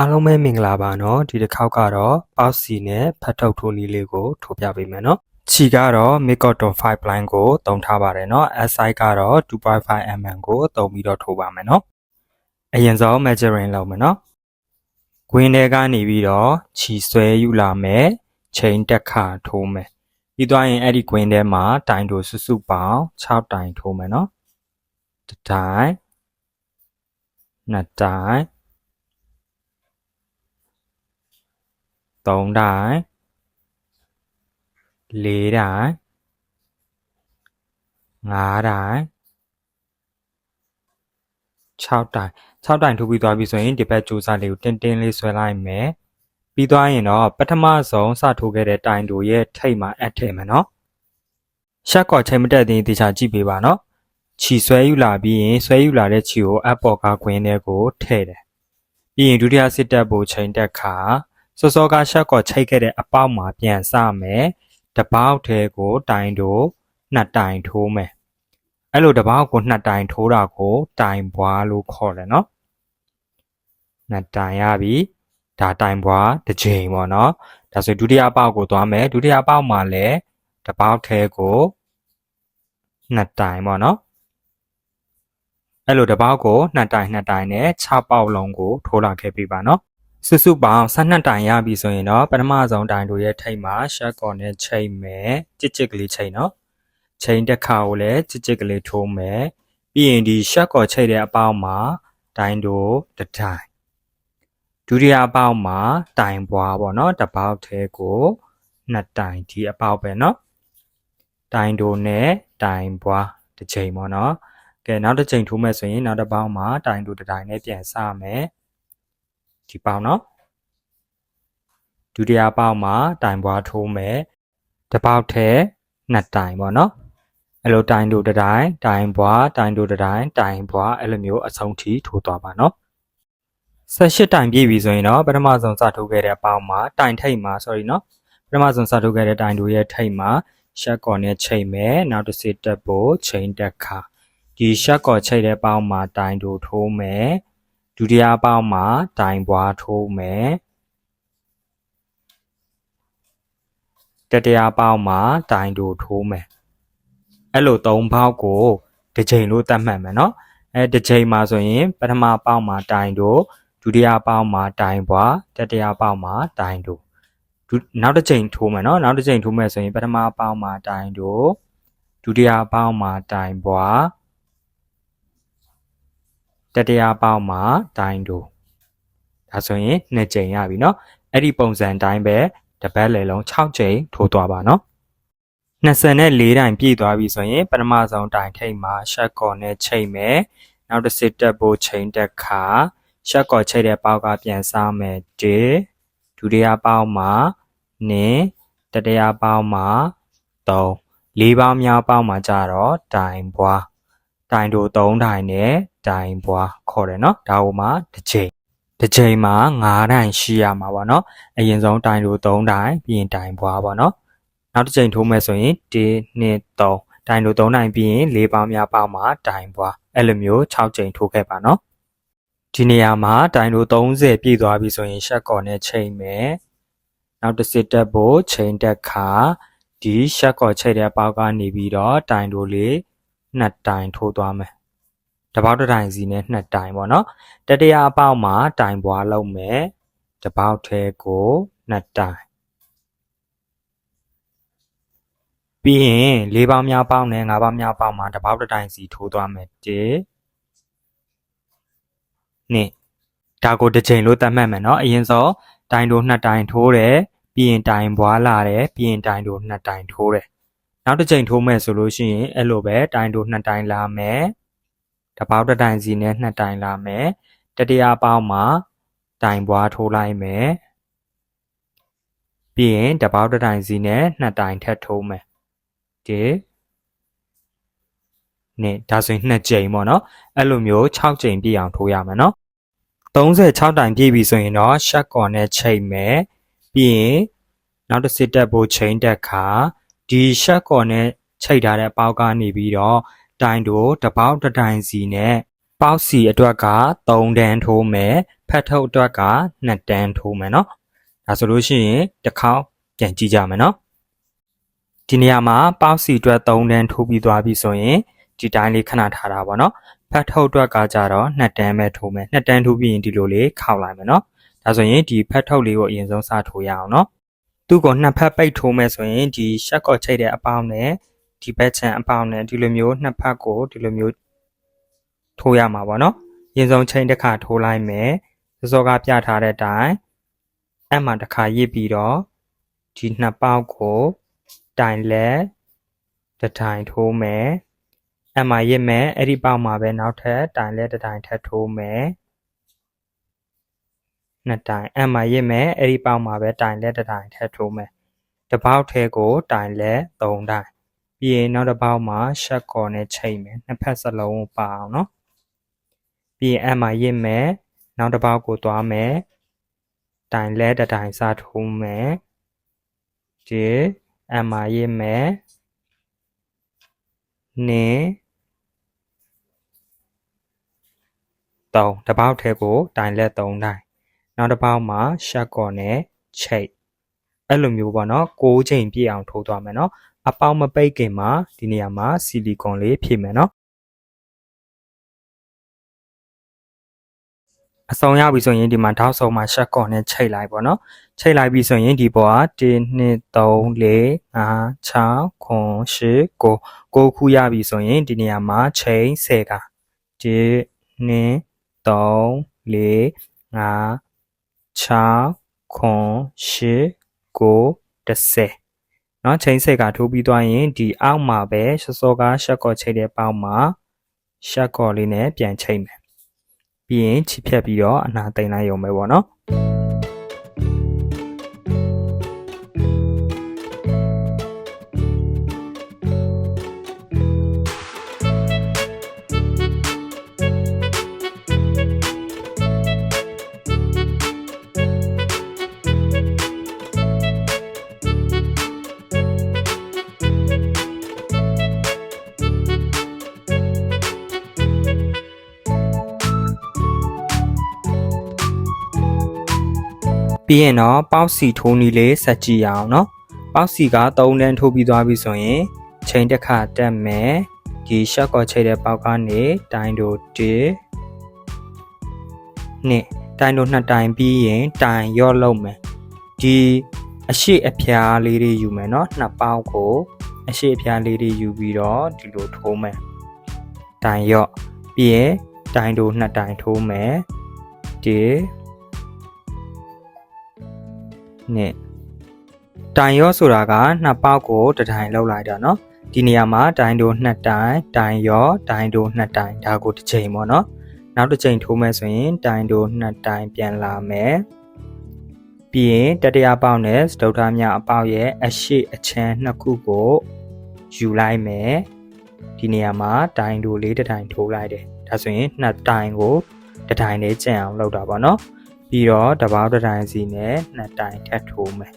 အားလုံးပဲမင်္ဂလာပါနော်ဒီတစ်ခေါက်ကတော့ပေါက်စီနဲ့ဖတ်ထုတ်ထိုးနည်းလေးကိုထိုးပြပေးမယ်နော်ခြေကတော့ Mikoton 5 blind ကိုတုံထားပါတယ်နော် SI ကတော့2.5 mm ကိုတုံပြီးတော့ထိုးပါမယ်နော်အရင်ဆုံး measuring လုပ်မယ်နော်ဂွင်းထဲကနေပြီးတော့ခြေဆွဲယူလာမယ်ချိန်တက်ခါထိုးမယ်ပြီးသွားရင်အဲ့ဒီဂွင်းထဲမှာတိုင်တိုစုစုပေါင်း6တိုင်ထိုးမယ်နော်တစ်တိုင်နှစ်တိုင် သုံးတိုင်းလေးတိုင်းငါးတိုင်း6တိုင်း6တိုင်းထိုးပြီးသွားပြီဆိုရင်ဒီဘက်ကြိုးစားလေးကိုတင်းတင်းလေးဆွဲလိုက်မယ်ပြီးသွားရင်တော့ပထမဆုံးစထိုးခဲ့တဲ့တိုင်တို့ရဲ့ထိပ်မှာအပ်ထည့်မယ်နော်ရှက်ကော်ချိန်မတက်သေးတေချာကြည့်ပေးပါနော်ခြီဆွဲယူလာပြီးရင်ဆွဲယူလာတဲ့ခြီကိုအပ်ပေါ်ကခွင်းထဲကိုထည့်တယ်ပြီးရင်ဒုတိယစစ်တပ်ဖို့ချိန်တက်ခါ စောစောကရှက်ကော်ချိတ်ခဲ့တဲ့အပေါက်မှာပြန်စမယ်တပေါက်ထဲကိုတိုင်တို့နှစ်တိုင်ထိုးမယ်အဲ့လိုတပေါက်ကိုနှစ်တိုင်ထိုးတာကို တိုင်ပွားလို့ခေါ်တယ်နော်နှစ်တိုင်ရပြီဒါတိုင်ပွားတစ်ချိန်ပေါ့နော်ဒါဆိုဒုတိယအပေါက်ကိုသွားမယ်ဒုတိယအပေါက်မှာလည်းတပေါက်ထဲကိုနှစ်တိုင်ပေါ့နော်အဲ့လိုတပေါက်ကိုနှစ်တိုင်နှစ်တိုင်နဲ့6ပေါက်လုံးကိုထိုးလာခဲ့ပြီပါနော် စုစုပေါင်း12တိုင်ရပြီဆိုရင်တော့ပထမဆုံးတိုင်တို့ရဲ့ထိပ်မှာရှက်ကော်နဲ့ချိန်မယ်ကြစ်ကြစ်ကလေးချိန်နော်ချိန်တစ်ခါကိုလည်းကြစ်ကြစ်ကလေးထိုးမယ်ပြီးရင်ဒီရှက်ကော်ချိန်တဲ့အပေါက်မှာတိုင်တို့တစ်တိုင်ဒုတိယအပေါက်မှာတိုင်ပွားပေါ့နော်တစ်ပေါက်သေးကိုနှစ်တိုင်ဒီအပေါက်ပဲနော်တိုင်တို့နဲ့တိုင်ပွားတစ်ချိန်ပေါ့နော်ကဲနောက်တစ်ချိန်ထိုးမယ်ဆိုရင်နောက်တစ်ပေါက်မှာတိုင်တို့တစ်တိုင်နဲ့ပြန်စမယ် ဒီပေါက်နော်ဒုတိယပေါက်မှာတိုင်ပွားထိုးမယ်တစ်ပေါက်ထဲနှစ်တိုင်ပေါ့နော်အဲ့လိုတိုင်တို့တစ်တိုင်တိုင်ပွားတိုင်တို့တစ်တိုင်တိုင်ပွားအဲ့လိုမျိုးအဆုံးထိထိုးသွားပါနော်18တိုင်ပြည့်ပြီဆိုရင်တော့ပထမဆုံးစထိုးခဲ့တဲ့ပေါက်မှာတိုင်ထိပ်မှာ sorry နော်ပထမဆုံးစထိုးခဲ့တဲ့တိုင်တို့ရဲ့ထိပ်မှာရှက်ကော်နဲ့ချိန်မယ်နောက်တစ်စစ်တက်ဖို့ချိန်တက်ခါဒီရှက်ကော်ချိန်တဲ့ပေါက်မှာတိုင်တို့ထိုးမယ် ဒုတိယပေါက်မှာတိုင်ပွားထိုးမယ်တတိယပေါက်မှာတိုင်တို့ထိုးမယ်အဲ့လို၃ပေါက်ကိုတစ်ချိန်လို့သတ်မှတ်မယ်နော်အဲတစ်ချိန်မှာဆိုရင်ပထမပေါက်မှာတိုင်တို့ဒုတိယပေါက်မှာတိုင်ပွားတတိယပေါက်မှာတိုင်တို့ဒုနောက်တစ်ချိန်ထိုးမယ်နော်နောက်တစ်ချိန်ထိုးမယ်ဆိုရင်ပထမပေါက်မှာတိုင်တို့ဒုတိယပေါက်မှာတိုင်ပွား တတိယပေါက်မှာဒိုင်းတို့ဒါဆိုရင်နှစ်ကြိမ်ရပြီเนาะအဲ့ဒီပုံစံတိုင်းပဲတပတ်လေလုံး6ကြိမ်ထိုးသွားပါเนาะ24တိုင်ပြည့်သွားပြီဆိုရင်ပထမဆုံးတိုင်ထိပ်မှာရှက်ကော်နဲ့ချိန်မယ်နောက်တစ်စစ်တက်ဖို့ချိန်တက်ခါရှက်ကော်ချိန်တဲ့ပေါက်ကပြန်စားမယ်1ဒုတိယပေါက်မှာ2တတိယပေါက်မှာ3လေးပေါင်းများပေါက်မှာကြတော့တိုင်ပွား တိုင်တို့3တိုင်နဲ့ တိုင်ပွားခေါ်တယ်နော်ဒါဟိုမှာတစ်ချိန်တစ်ချိန်မှာ9တိုင်ရှိရမှာပေါ့နော်အရင်ဆုံးတိုင်တို့3တိုင်ပြီးရင်တိုင်ပွားပေါ့နော်နောက်တစ်ချိန်ထိုးမယ်ဆိုရင်1 2 3တိုင်တို့3တိုင်ပြီးရင်4ပေါင်းများပေါင်းမှာတိုင်ပွားအဲ့လိုမျိုး6ချိန်ထိုးခဲ့ပါနော်ဒီနေရာမှာတိုင်တို့30ပြည့်သွားပြီဆိုရင်ရှက်ကော်နဲ့ချိန်မယ်နောက်တစ်စစ်တက်ဖို့ချိန်တက်ခါဒီရှက်ကော်ချိန်တဲ့အပေါက်ကနေပြီးတော့တိုင်တို့လေးနှစ်တိုင်ထိုးသွားမယ် တပေါက်တစ်တိုင်စီနဲ့နှစ်တိုင်ပေါ့နော်တတရားအပေါက်မှာတိုင်ပွားလုံးမယ်တပေါက်ထဲကိုနှစ်တိုင်ပြီးရင်၄ပေါက်များပေါက်နဲ့၅ပေါက်များပေါက်မှာတပေါက်တစ်တိုင်စီထိုးသွားမယ်တစ်နှစ်ဒါကိုတစ်ချိန်လို့သတ်မှတ်မယ်နော်အရင်ဆုံးတိုင်တို့နှစ်တိုင်ထိုးတယ်ပြီးရင်တိုင်ပွားလာတယ်ပြီးရင်တိုင်တို့နှစ်တိုင်ထိုးတယ်နောက်တစ်ချိန်ထိုးမယ်ဆိုလို့ရှိရင်အဲ့လိုပဲတိုင်တို့နှစ်တိုင်လာမယ် တပေါက်တစ်တိုင်စီနဲ့နှစ်တိုင်လာမယ်တတိယပေါက်မှာတိုင်ပွားထိုးလိုက်မယ်ပြီးရင်တပေါက်တစ်တိုင်စီနဲ့နှစ်တိုင်ထပ်ထိုးမယ်ဒီနဲ့ဒါဆိုရင်နှစ်ကြိမ်ပေါ့နော်အဲ့လိုမျိုး6ကြိမ်ပြည့်အောင်ထိုးရမယ်နော်36တိုင်ပြည့်ပြီဆိုရင်တော့ရှက်ကွန်နဲ့ချိန်မယ်ပြီးရင်နောက်တစ်စစ်တက်ဖို့ချိန်တက်ခါဒီရှက်ကော်နဲ့ချိတ်ထားတဲ့ပေါက်ကနေပြီးတော့ တိုင်တို့တစ်ပေါက်တစ်တိုင်စီနဲ့ပေါက်စီအတွက်က3တန်းထိုးမယ်ဖတ်ထုတ်အတွက်ကနှစ်တန်းထိုးမယ်နော်ဒါဆိုလို့ရှိရင်တစ်ခေါက်ပြန်ကြည့်ကြမယ်နော်ဒီနေရာမှာပေါက်စီအတွက်3တန်းထိုးပြီးသွားပြီဆိုရင်ဒီတိုင်းလေးခဏထားတာပေါ့နော်ဖတ်ထုတ်အတွက်ကကြတော့နှစ်တန်းပဲထိုးမယ်နှစ်တန်းထိုးပြီးရင်ဒီလိုလေးခောက်လိုက်မယ်နော်ဒါဆိုရင်ဒီဖတ်ထုတ်လေးကိုအရင်ဆုံးစထိုးရအောင်နော်သူ့ကိုနှစ်ဖက်ပိတ်ထိုးမယ်ဆိုရင်ဒီရှက်ကော့ချိတ်တဲ့အပေါင်းနဲ့ ဒီဘက်ချန်အပေါင်းနဲ့ဒီလိုမျိုးနှစ်ဖက်ကိုဒီလိုမျိုးထိုးရမှာပေါ့နော်ရင်ဆုံးချိန်တစ်ခါထိုးလိုက်မယ်စောကပြထားတဲ့အတိုင်းအဲ့မှာတစ်ခါရစ်ပြီးတော့ဒီနှစ်ပေါက်ကိုတိုင်လက်တစ်တိုင်ထိုးမယ်အဲ့မှာရစ်မယ်အဲ့ဒီပေါက်မှာပဲနောက်ထပ်တိုင်လက်တစ်တိုင်ထပ်ထိုးမယ်နှစ်တိုင်အဲ့မှာရစ်မယ်အဲ့ဒီပေါက်မှာပဲတိုင်လက်တစ်တိုင်ထပ်ထိုးမယ်တစ်ပေါက်ထဲကိုတိုင်လက်၃တိုင် ပြီးရင်နောက်တစ်ပေါက်မှာရှက်ကော်နဲ့ချိန်မယ်နှစ်ဖက်စလုံးကိုပါအောင်နော်ပြီးရင်အဲ့မှာရစ်မယ်နောက်တစ်ပေါက်ကိုသွားမယ်တိုင်လဲတစ်တိုင်စားထိုးမယ်ဒီအမရစ်မယ်နေတုံးတစ်ပေါက်ထဲကိုတိုင်လက်၃တိုင်နောက်တစ်ပေါက်မှာရှက်ကော်နဲ့ချိတ်အဲ့လိုမျိုးပေါ့နော်၉ချိန်ပြည့်အောင်ထိုးသွားမယ်နော် အပေါင်းမပိတ်ခင်မှာဒီနေရာမှာဆီလီကွန်လေးဖြည့်မယ်နော်အစုံရပြီဆိုရင်ဒီမှာထောက်ဆုံမှာရှက်ကော်နဲ့ချိတ်လိုက်ပေါ့နော်ချိတ်လိုက်ပြီဆိုရင်ဒီပေါ်က1 2 3 4 5 6 9 10 9 9ခုရပြီဆိုရင်ဒီနေရာမှာချိန်10က1 2 3 4 5 6 9 10 10 နော်ချိန်ဆက်ကထိုးပြီးသွားရင်ဒီအောက်မှာပဲစောစောကရှက်ကော့ချိန်တဲ့ပေါက်မှာရှက်ကော့လေးနဲ့ပြန်ချိန်မယ်ပြီးရင်ခြိဖြတ်ပြီးတော့အနာသိမ့်လိုက်ရုံပဲပေါ့နော် ပြီးရင်တော့ပေါက်စီထိုးနီလေးဆက်ကြည့်ရအောင်เนาะပေါက်စီက3တန်းထိုးပြီးသွားပြီဆိုရင်ချိန်တစ်ခါတက်မယ်ဒီရှက်ကော့ချိတ်တဲ့ပေါက်ကနေတိုင်းတို့1နှစ်တိုင်းတို့နှစ်တိုင်ပြီးရင်တိုင်ရော့လုံးမယ်ဒီအရှိအဖျားလေးတွေယူမယ်เนาะနှစ်ပေါက်ကိုအရှိအဖျားလေးတွေယူပြီးတော့ဒီလိုထိုးမယ်တိုင်ရော့ပြီးရင်တိုင်တို့နှစ်တိုင်ထိုးမယ်ဒီ နဲ့တိုင်ရော့ဆိုတာကနှစ်ပေါက်ကိုတစ်တိုင်လောက်လိုက်တာเนาะဒီနေရာမှာတိုင်တို့နှစ်တိုင်တိုင်ရော့တိုင်တို့နှစ်တိုင်ဒါကိုတစ်ချိန်ပေါ့เนาะနောက်တစ်ချိန်ထိုးမယ်ဆိုရင်တိုင်တို့နှစ်တိုင်ပြန်လာမယ်ပြီးရင်တတိယပေါက်နဲ့စတုထမြအပေါက်ရဲ့အရှိအချမ်းနှစ်ခုကိုယူလိုက်မယ်ဒီနေရာမှာတိုင်တို့လေးတစ်တိုင်ထိုးလိုက်တယ်ဒါဆိုရင်နှစ်တိုင်ကိုတစ်တိုင်လေးကျန်အောင်လုပ်တာပေါ့เนาะ ပြီးတော့တပေါက်တစ်တိုင်းစီနဲ့နှစ်တိုင်ထပ်ထိုးမယ်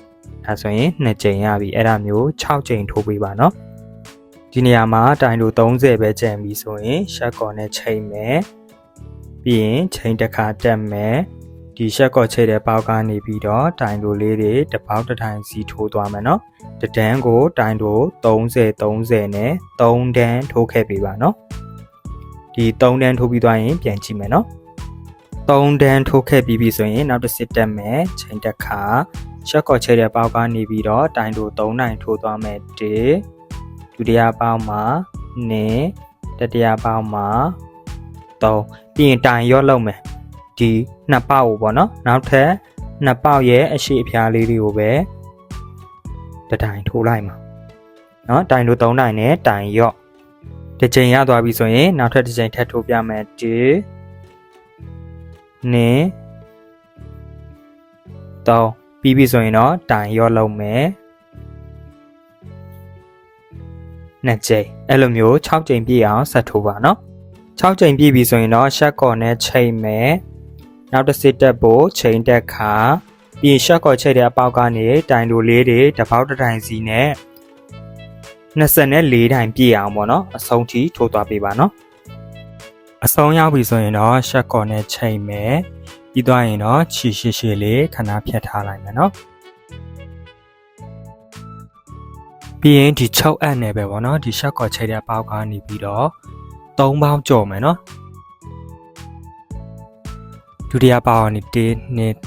ဒါဆိုရင်နှစ်ကြိမ်ရပြီအဲ့ဒါမျိုး6ကြိမ်ထိုးပေးပါနော်ဒီနေရာမှာတိုင်လို30ပဲကျန်ပြီဆိုရင်ရှက်ကော်နဲ့ချိန်မယ်ပြီးရင်ချိန်တစ်ခါတက်မယ်ဒီရှက်ကော့ချိတ်တဲ့ပေါက်ကနေပြီးတော့တိုင်လိုလေးတွေတစ်ပေါက်တစ်ထိုင်စီထိုးသွားမယ်နော်တဒန်းကိုတိုင်လို30 30နဲ့3ဒန်းထိုးခဲ့ပေးပါနော်ဒီ3ဒန်းထိုးပြီးသွားရင်ပြန်ကြည့်မယ်နော် 3တန်းထိုးခဲ့ပြီးပြီဆိုရင်နောက်တစ်စစ်တက်မယ်ချိန်တက်ခါချက်ကော်ချဲတဲ့ပေါက်ကနေပြီးတော့တိုင်တို့3နိုင်ထိုးသွားမယ်1ဒုတိယပေါက်မှာ2တတိယပေါက်မှာ3ပြီးရင်တိုင်ရော့လောက်မယ်ဒီနှစ်ပေါက်ကိုပေါ့နော်နောက်ထပ်နှစ်ပေါက်ရဲ့အရှိအဖျားလေးတွေကိုပဲတတိုင်ထိုးလိုက်မှာနော်တိုင်တို့3နိုင်နဲ့တိုင်ရော့တစ်ချိန်ရသွားပြီဆိုရင်နောက်ထပ်တစ်ချိန်ထပ်ထိုးပြမယ်1 နင်းတော့ပြီးပြီဆိုရင်တော့တိုင်ရော့လုံးမယ်နှစ်ကြိမ်အဲ့လိုမျိုး6ကြိမ်ပြည့်အောင်ဆက်ထိုးပါနော်6ကြိမ်ပြည့်ပြီဆိုရင်တော့ရှက်ကော်နဲ့ချိန်မယ်နောက်တစ်စစ်တက်ဖို့ချိန်တက်ခါပြီးရှက်ကော်ချိန်တဲ့အပေါက်ကနေတိုင်လိုလေးတွေတစ်ပေါက်တစ်တိုင်စီနဲ့24တိုင်ပြည့်အောင်ပေါ့နော်အဆုံးထိထိုးသွားပေးပါနော် အဆုံးရောက်ပြီဆိုရင်တော့ရှက်ကော်နဲ့ချိန်မယ်ပြီးသွားရင်တော့ခြေရှိရှိလေးခဏဖြတ်ထားလိုက်မယ်နော်ပြီးရင်ဒီ6အပ်နဲ့ပဲပေါ့နော်ဒီရှက်ကော်ချိတ်တဲ့ပေါက်ကနေပြီးတော့3ပေါင်းကြော်မယ်နော်ဒုတိယပေါက်ကနေ1 2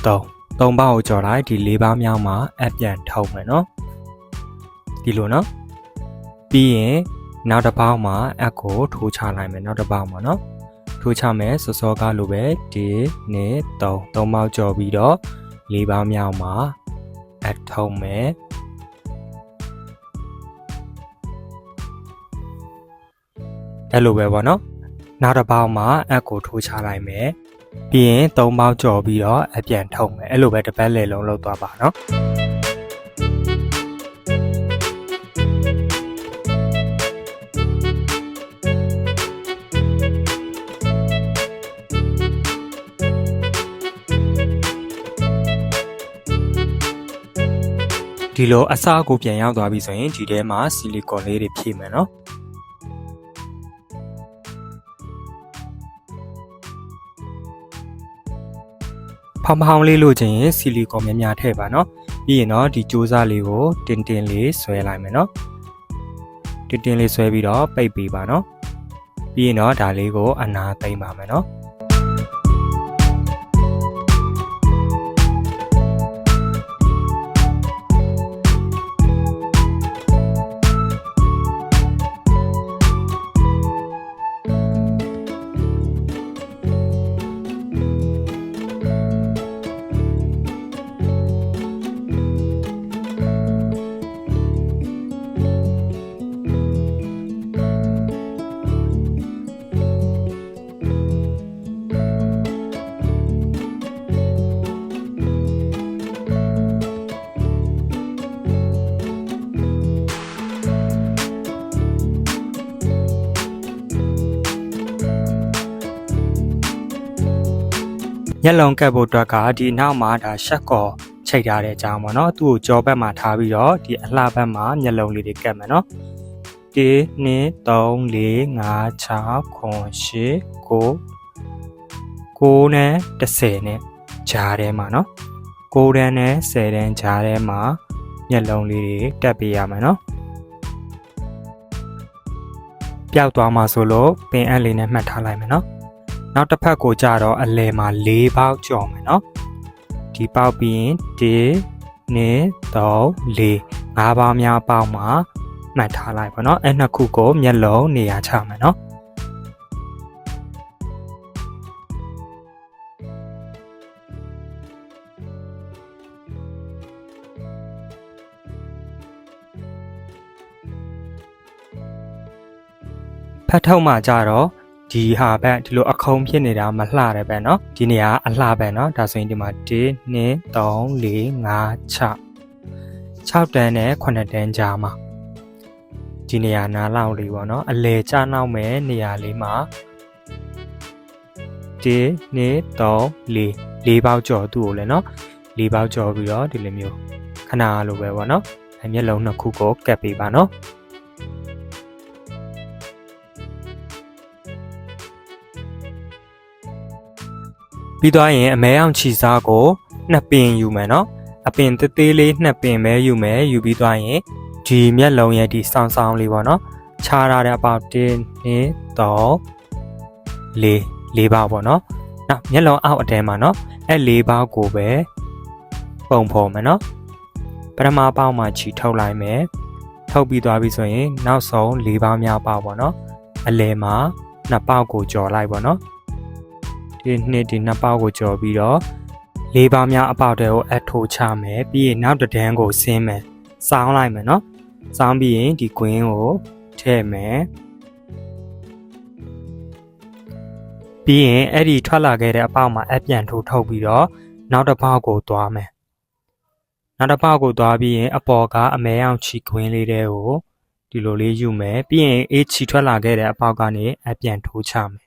3 3ပေါက်ကိုကြော်လိုက်ဒီ4ပေါင်းမြောက်မှာအပ်ပြန်ထုံမယ်နော်ဒီလိုနော်ပြီးရင်နောက်တစ်ပေါက်မှာအပ်ကိုထိုးချလိုက်မယ်နောက်တစ်ပေါက်မှာနော် ထိုးချမယ်စောစောကားလိုပဲ1 2 3 3ပေါက်ကြော်ပြီးတော့4ပေါင်းမြောက်မှာအပ်ထုံမယ်အဲ့လိုပဲပေါ့နော်နောက်တစ်ပေါက်မှာအပ်ကိုထိုးချလိုက်မယ်ပြီးရင်၃ပေါက်ကြော်ပြီးတော့အပြန်ထုံမယ်အဲ့လိုပဲတစ်ပတ်လည်လုံးလုပ်သွားပါနော် ဒီလိုအစားကိုပြန်ရောက်သွားပြီဆိုရင်ဒီထဲမှာဆီလီကွန်လေးတွေဖြည့်မယ်နော်ဖောင်ဖောင်လေးလို့ချင်းရင်ဆီလီကွန်များများထည့်ပါနော်ပြီးရင်တော့ဒီကြိုးစားလေးကိုတင်းတင်းလေးဆွဲလိုက်မယ်နော်တင်းတင်းလေးဆွဲပြီးတော့ပိတ်ပေးပါနော်ပြီးရင်တော့ဒါလေးကိုအနာသိမ့်ပါမယ်နော် ညက်လုံးကပ်ဖို့အတွက်ကဒီနောက်မှာဒါရှက်ကော်ချိတ်ထားတဲ့အကြောင်းပေါ့နော်သူ့ကိုကြောဘက်မှာထားပြီးတော့ဒီအလှဘက်မှာညက်လုံးလေးတွေကပ်မယ်နော်1 2 3 4 5 6 9 10 9 9နဲ့10နဲ့ဂျားထဲမှာနော်9တန်းနဲ့10တန်းဂျားထဲမှာညက်လုံးလေးတွေတက်ပေးရမယ်နော်ပျောက်သွားမှာဆိုလို့ပင်အပ်လေးနဲ့မှတ်ထားလိုက်မယ်နော် နောက်တစ်ဖက်ကိုကြတော့အလဲမှာ၄ပေါက်ကြော်မယ်နော်ဒီပေါက်ပြီးရင်1 2 3 4 5ပေါက်များပေါက်မှာမှတ်ထားလိုက်ပါနော်အဲ့နှစ်ခုကိုမျက်လုံးနေရာချမယ်နော်ဖတ်ထုတ်မှကြတော့ ဒီဟာဘက်ဒီလိုအခုံဖြစ်နေတာမလှတယ်ပဲเนาะဒီနေရာအလှပဲเนาะဒါဆိုရင်ဒီမှာ1 2 3 4 5 6 6တန်းနဲ့9တန်းကြားမှာဒီနေရာနားလောက်လေးပေါ့เนาะအလဲကျနောက်မဲ့နေရာလေးမှာ1 2 3 4 4ပေါက်ကြော်သူ့ကိုလည်းเนาะ4ပေါက်ကြော်ပြီးတော့ဒီလိုမျိုးခဏလိုပဲပေါ့เนาะအမျက်လုံးနှစ်ခုကိုကပ်ပေးပါเนาะ ပြီးသွားရင်အမဲအောင်ချီစားကိုနှစ်ပင်ယူမယ်နော်အပင်သေးသေးလေးနှစ်ပင်ပဲယူမယ်ယူပြီးသွားရင်ဒီမျက်လုံးရဲ့ဒီဆောင်းဆောင်းလေးပေါ့နော်ခြားထားတဲ့အပေါက်1 2 3 4 4ပေါက်ပေါ့နော်နောက်မျက်လုံးအောက်အတဲမှာနော်အဲ့၄ပေါက်ကိုပဲပုံဖော်မယ်နော်ပထမပေါက်မှာခြီထုတ်လိုက်မယ်ထုတ်ပြီးသွားပြီဆိုရင် နောက်ဆုံး၄ပေါက်မြောက်ပေါက်ပေါ့နော်အလယ်မှာနှစ်ပေါက်ကိုကြော်လိုက်ပေါ့နော် ဒီနှစ်ဒီနှစ်ပေါက်ကိုကြော်ပြီးတော့လေးပေါင်းများအပေါက်တွေကိုအထိုးချမယ်ပြီးရင်နောက်တစ်ဒန်းကိုဆင်းမယ်စောင်းလိုက်မယ်နော်စောင်းပြီးရင်ဒီကွင်းကိုထည့်မယ်ပြီးရင်အဲ့ဒီထွက်လာခဲ့တဲ့အပေါက်မှာအပြန်ထိုးထုတ်ပြီးတော့နောက်တစ်ပေါက်ကိုသွားမယ်နောက်တစ်ပေါက်ကိုသွားပြီးရင်အပေါ်ကအမဲအောင်ချီကွင်းလေးတွေကိုဒီလိုလေးယူမယ်ပြီးရင်အေးချီထွက်လာခဲ့တဲ့အပေါက်ကနေအပြန်ထိုးချမယ်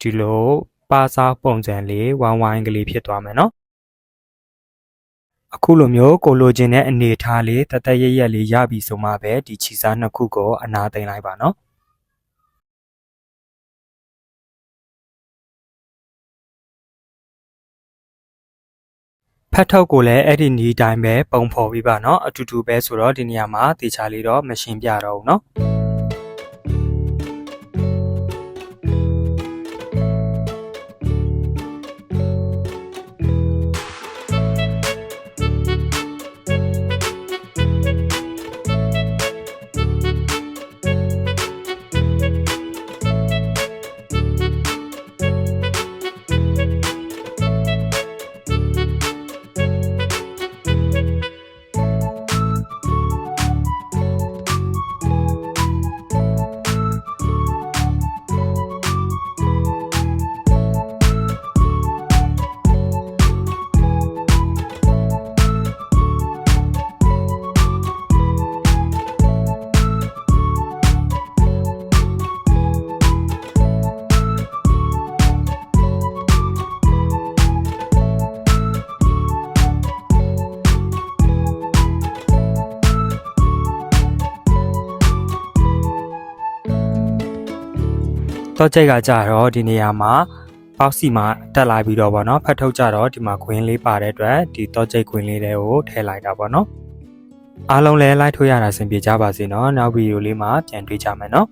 ဒီလိုပါစားပုံစံလေးဝိုင်းဝိုင်းကလေးဖြစ်သွားမယ်နော်အခုလိုမျိုးကိုလိုချင်တဲ့အနေထားလေးတသက်ရရက်လေးရပြီဆိုမှပဲဒီခြေစားနှစ်ခုကိုအနာသိမ့်လိုက်ပါနော်ဖတ်ထုတ်ကိုလည်းအဲ့ဒီနီးတိုင်းပဲပုံဖော်ပြီးပါเนาะအတူတူပဲဆိုတော့ဒီနေရာမှာတေချာလေးတော့မရှင်းပြတော့ဘူးเนาะ တော့ကြိတ်ကကြတော့ဒီနေရာမှာပေါက်စီမှာတက်လာပြီးတော့ဗောနော်ဖတ်ထုတ်ကြတော့ဒီမှာခွင်းလေးပါတဲ့အတွက်ဒီတော့ကြိတ်ခွင်းလေးတွေကိုထည့်လိုက်တာဗောနော်အားလုံးလည်းလိုက်ထွေးရတာအဆင်ပြေကြပါစေနော်နောက်ဗီဒီယိုလေးမှာပြန်တွေ့ကြမယ်နော်